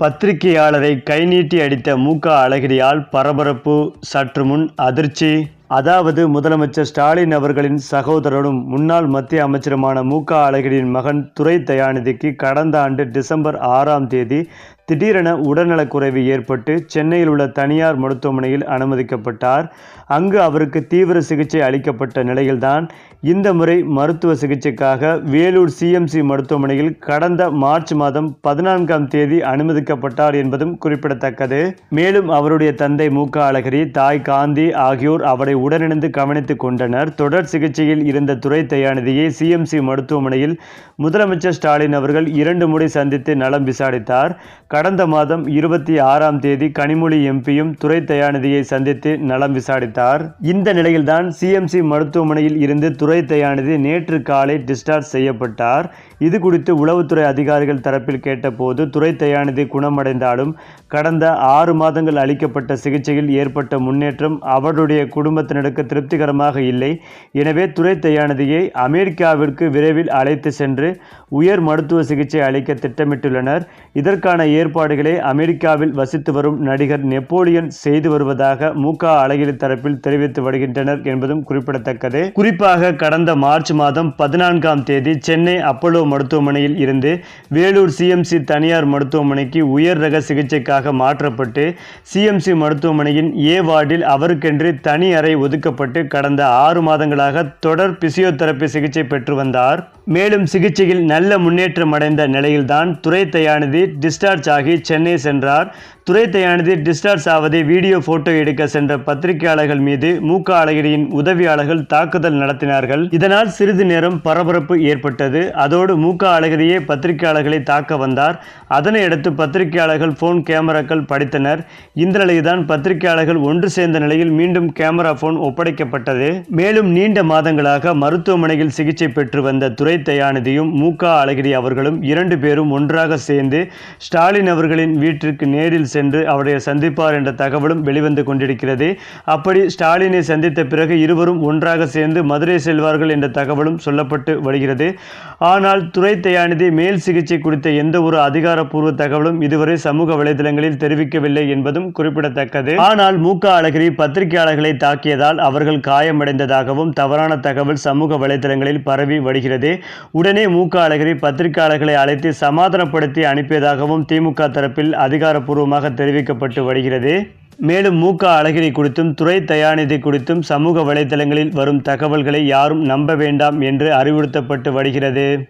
பத்திரிகையாளரை கைநீட்டி அடித்த முக அழகிரியால் பரபரப்பு சற்று முன் அதிர்ச்சி. அதாவது முதலமைச்சர் ஸ்டாலின் அவர்களின் சகோதரரும் முன்னாள் மத்திய அமைச்சருமான முக அழகிரியின் மகன் துரை தயாநிதிக்கு கடந்த ஆண்டு டிசம்பர் ஆறாம் தேதி திடீரென உடல்நலக்குறைவு ஏற்பட்டு சென்னையில் உள்ள தனியார் மருத்துவமனையில் அனுமதிக்கப்பட்டார். அங்கு அவருக்கு தீவிர சிகிச்சை அளிக்கப்பட்ட நிலையில்தான் இந்த முறை மருத்துவ சிகிச்சைக்காக வேலூர் சிஎம்சி மருத்துவமனையில் கடந்த மார்ச் மாதம் பதினான்காம் தேதி அனுமதிக்கப்பட்டார் என்பதும் குறிப்பிடத்தக்கது. மேலும் அவருடைய தந்தை மு. அழகிரி தாய் காந்தி ஆகியோர் அவரை உடனிருந்து கவனித்துக் கொண்டனர். தொடர் சிகிச்சையில் இருந்த துறை தயாநிதியை சிஎம்சி மருத்துவமனையில் முதலமைச்சர் ஸ்டாலின் அவர்கள் இரண்டு முறை சந்தித்து நலம் விசாரித்தார். கடந்த மாதம் இருபத்தி ஆறாம் தேதி கனிமொழி எம்பியும் துறை தயாநிதியை சந்தித்து நலம் விசாரித்தார். இந்த நிலையில்தான் சிஎம்சி மருத்துவமனையில் இருந்து துறை தயாநிதி நேற்று காலை டிஸ்சார்ஜ் செய்யப்பட்டார். இது குறித்து உளவுத்துறை அதிகாரிகள் தரப்பில் கேட்டபோது துறை தயாநிதி குணமடைந்தாலும் கடந்த ஆறு மாதங்கள் அளிக்கப்பட்ட சிகிச்சையில் ஏற்பட்ட முன்னேற்றம் அவருடைய குடும்பத்தினருக்கு திருப்திகரமாக இல்லை. எனவே துறை தயாநிதியை அமெரிக்காவிற்கு விரைவில் அழைத்து சென்று உயர் மருத்துவ சிகிச்சை அளிக்க திட்டமிட்டுள்ளனர். இதற்கான ஏற்பாடுகளை அமெரிக்காவில் வசித்து வரும் நடிகர் நெப்போலியன் செய்து வருவதாக மு க அழகிரி தரப்பில் தெரிவித்து வருகின்றனர் என்பதும் குறிப்பிடத்தக்கது. குறிப்பாக கடந்த மார்ச் மாதம் பதினான்காம் தேதி சென்னை அப்போலோ மருத்துவமனையில் இருந்து வேலூர் சிஎம்சி தனியார் மருத்துவமனைக்கு உயர் ரக சிகிச்சைக்காக மாற்றப்பட்டு சிஎம்சி மருத்துவமனையின் ஏ வார்டில் அவருக்கென்று தனி அறை ஒதுக்கப்பட்டு கடந்த ஆறு மாதங்களாக தொடர் பிசியோதெரபி சிகிச்சை பெற்று வந்தார். மேலும் சிகிச்சையில் நல்ல முன்னேற்றம் அடைந்த நிலையில்தான் துரை தயாநிதி டிஸ்சார்ஜ் ஆகி சென்னை சென்றார் துறை தயாநிதி டிஸ்சார்ஜ் ஆவதை வீடியோ போட்டோ எடுக்க சென்ற பத்திரிகையாளர்கள் மீது மூக்க அழகிரியின் உதவியாளர்கள் தாக்குதல் நடத்தினார்கள். இதனால் சிறிது நேரம் பரபரப்பு ஏற்பட்டது. அதோடு மூக்க அழகிரியே பத்திரிகையாளர்களை தாக்க வந்தார். அதனையடுத்து பத்திரிகையாளர்கள் போன் கேமராக்கள் படித்தனர். இந்த நிலையில்தான் பத்திரிகையாளர்கள் ஒன்று சேர்ந்த நிலையில் மீண்டும் கேமரா போன் ஒப்படைக்கப்பட்டது. மேலும் நீண்ட மாதங்களாக மருத்துவமனையில் சிகிச்சை பெற்று வந்த துரை தயாநிதியும் மூக்கா அழகிரி அவர்களும் இரண்டு பேரும் ஒன்றாக சேர்ந்து ஸ்டாலின் அவர்களின் வீட்டிற்கு நேரில் சென்று அவரை சந்திப்பார் என்ற தகவலும் வெளிவந்து கொண்டிருக்கிறது. அப்படி ஸ்டாலினை சந்தித்த பிறகு இருவரும் ஒன்றாக சேர்ந்து மதுரை செல்வார்கள் என்ற தகவலும் சொல்லப்பட்டு வருகிறது. ஆனால் துறை தயாநிதி மேல் சிகிச்சை குறித்த எந்த ஒரு அதிகாரப்பூர்வ தகவலும் இதுவரை சமூக வலைதளங்களில் தெரிவிக்கவில்லை என்பதும் குறிப்பிடத்தக்கது. ஆனால் மு க அழகிரி பத்திரிகையாளர்களை தாக்கியதால் அவர்கள் காயமடைந்ததாகவும் தவறான தகவல் சமூக வலைதளங்களில் பரவி வருகிறது. உடனே மு க அழகிரி பத்திரிகையாளர்களை அழைத்து சமாதானப்படுத்தி அனுப்பியதாகவும் திமுக தரப்பில் அதிகாரப்பூர்வமாக தெரிவிக்கப்பட்டு வருகிறது. மேலும் மு க அழகிரி குறித்தும் துறை தயாநிதி குறித்தும் சமூக வலைதளங்களில் வரும் தகவல்களை யாரும் நம்ப வேண்டாம் என்று அறிவுறுத்தப்பட்டு வருகிறது.